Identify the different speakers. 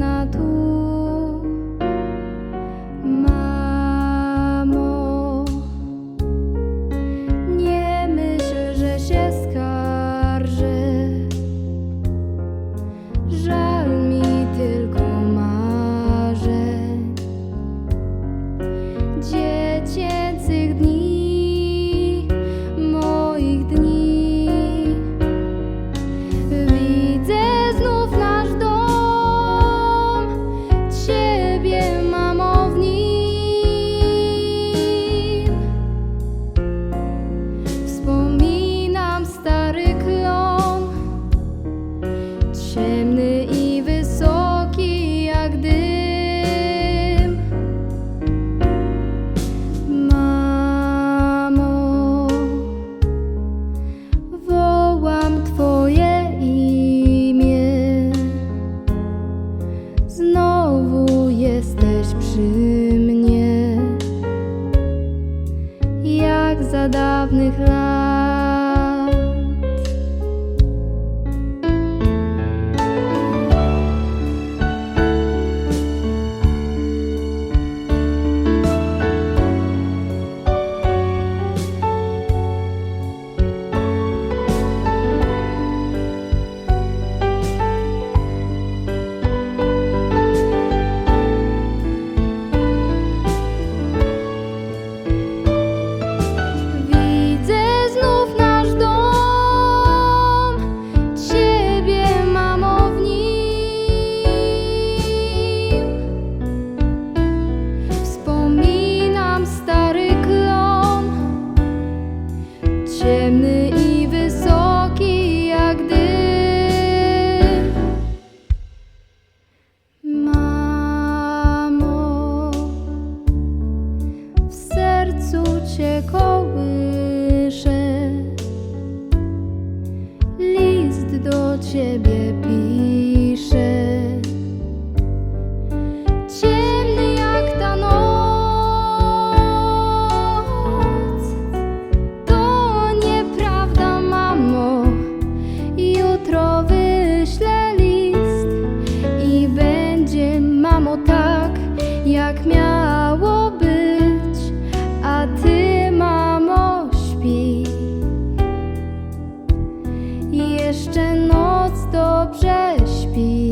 Speaker 1: না ধূ задавних нам. Sercu cię kołyszę. List do ciebie piszę. Ciemny jak ta noc. To nieprawda, mamo. Jutro wyślę list i będzie, mamo, tak, jak miało jeszcze noc dobrze śpi.